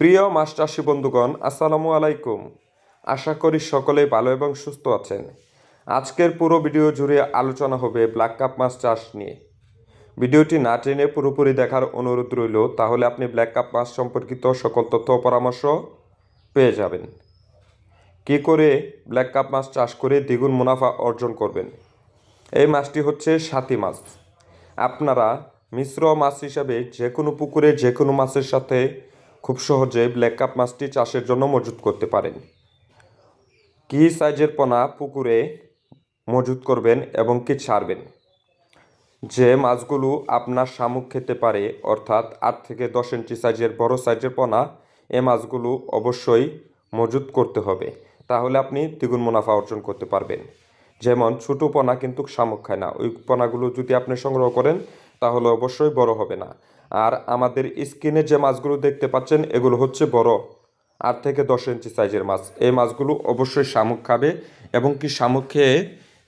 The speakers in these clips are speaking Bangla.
প্রিয় চাষি বন্ধুগণ আসসালামু আলাইকুম। আশা করি সকলেই ভালো এবং সুস্থ আছেন। আজকের পুরো ভিডিও জুড়ে আলোচনা হবে ব্ল্যাক কাপ মাছ চাষ নিয়ে। ভিডিওটি না টেনে পুরোপুরি দেখার অনুরোধ রইল, তাহলে আপনি ব্ল্যাক কাপ মাছ সম্পর্কিত সকল তথ্য পরামর্শ পেয়ে যাবেন। কী করে ব্ল্যাক কাপ মাছ চাষ করে দ্বিগুণ মুনাফা অর্জন করবেন? এই মাছটি হচ্ছে সাথী মাছ আপনারা মিশ্র মাছ হিসাবে যে কোনো পুকুরে যে কোনো মাছের সাথে খুব সহজে ব্ল্যাক কাপ মাছটি চাষের জন্য মজুত করতে পারেন। কী সাইজের পোনা পুকুরে মজুত করবেন এবং কি ছাড়বেন? যে মাছগুলো আপনার শামুক খেতে পারে, অর্থাৎ আট থেকে দশ ইঞ্চি সাইজের বড় সাইজের পোনা, এ মাছগুলো অবশ্যই মজুত করতে হবে। তাহলে আপনি দ্বিগুণ মুনাফা অর্জন করতে পারবেন। যেমন ছোটো পোনা কিন্তু শামুক খায় না। ওই পোনাগুলো যদি আপনি সংগ্রহ করেন, তাহলে অবশ্যই বড় হবে না। আর আমাদের স্কিনে যে মাছগুলো দেখতে পাচ্ছেন, এগুলো হচ্ছে বড় আট থেকে দশ ইঞ্চি সাইজের মাছ। এই মাছগুলো অবশ্যই শামুক খাবে এবং কি শামুক খেয়ে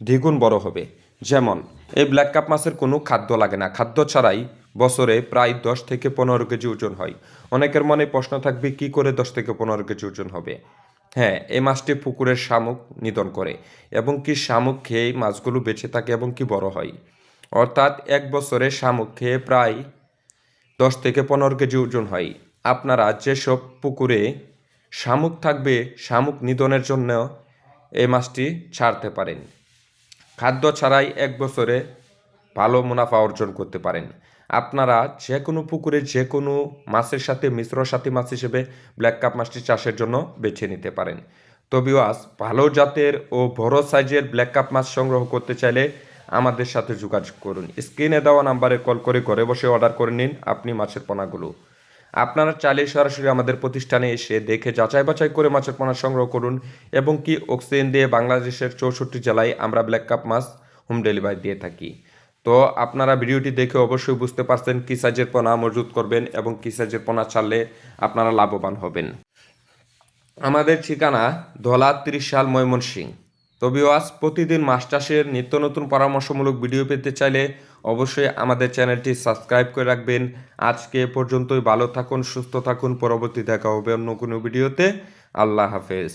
দ্বিগুণ বড় হবে। যেমন, এই ব্ল্যাক কাপ মাছের কোনো খাদ্য লাগে না। খাদ্য ছাড়াই বছরে প্রায় দশ থেকে পনেরো কেজি ওজন হয়। অনেকের মনে প্রশ্ন থাকবে, কি করে দশ থেকে পনেরো কেজি ওজন হবে? হ্যাঁ এই মাছটি পুকুরের শামুক নিধন করে এবং কি শামুক খেয়ে মাছগুলো বেঁচে থাকে এবং কি বড় হয়। অর্থাৎ এক বছরে শামুক খেয়ে প্রায় দশ থেকে পনেরো কেজি ওজন হয়। আপনারা যেসব পুকুরে শামুক থাকবে, শামুক নিধনের জন্য এই মাছটি ছাড়তে পারেন। খাদ্য ছাড়াই এক বছরে ভালো মুনাফা অর্জন করতে পারেন। আপনারা যে কোনো পুকুরে যে কোনো মাছের সাথে, মিশ্র সাথী মাছ হিসেবে ব্ল্যাক কাপ মাছটি চাষের জন্য বেছে নিতে পারেন। তবেও আজ ভালো জাতের ও বড় সাইজের ব্ল্যাক কাপ মাছ সংগ্রহ করতে চাইলে আমাদের সাথে যোগাযোগ করুন। স্ক্রিনে দেওয়া নাম্বারে কল করে ঘরে বসে অর্ডার করে নিন আপনি মাছের পোনাগুলো। আপনারা চাইলে সরাসরি আমাদের প্রতিষ্ঠানে এসে দেখে যাচাই বাছাই করে মাছের পোনা সংগ্রহ করুন এবং কি অক্সিজেন দিয়ে বাংলাদেশের চৌষট্টি জেলায় আমরা ব্ল্যাক কাপ মাছ হোম ডেলিভারি দিয়ে থাকি। তো আপনারা ভিডিওটি দেখে অবশ্যই বুঝতে পারছেন কী সাইজের পোনা মজুত করবেন এবং কী সাইজের পোনা ছাড়লে আপনারা লাভবান হবেন। আমাদের ঠিকানা ধলা তিরিশ সাল ময়মনসিং তবেও আজ প্রতিদিন মাছ চাষের নিত্য নতুন পরামর্শমূলক ভিডিও পেতে চাইলে অবশ্যই আমাদের চ্যানেলটি সাবস্ক্রাইব করে রাখবেন। আজকে পর্যন্তই, ভালো থাকুন, সুস্থ থাকুন, পরবর্তী দেখা হবে অন্য কোনো ভিডিওতে আল্লাহ হাফেজ।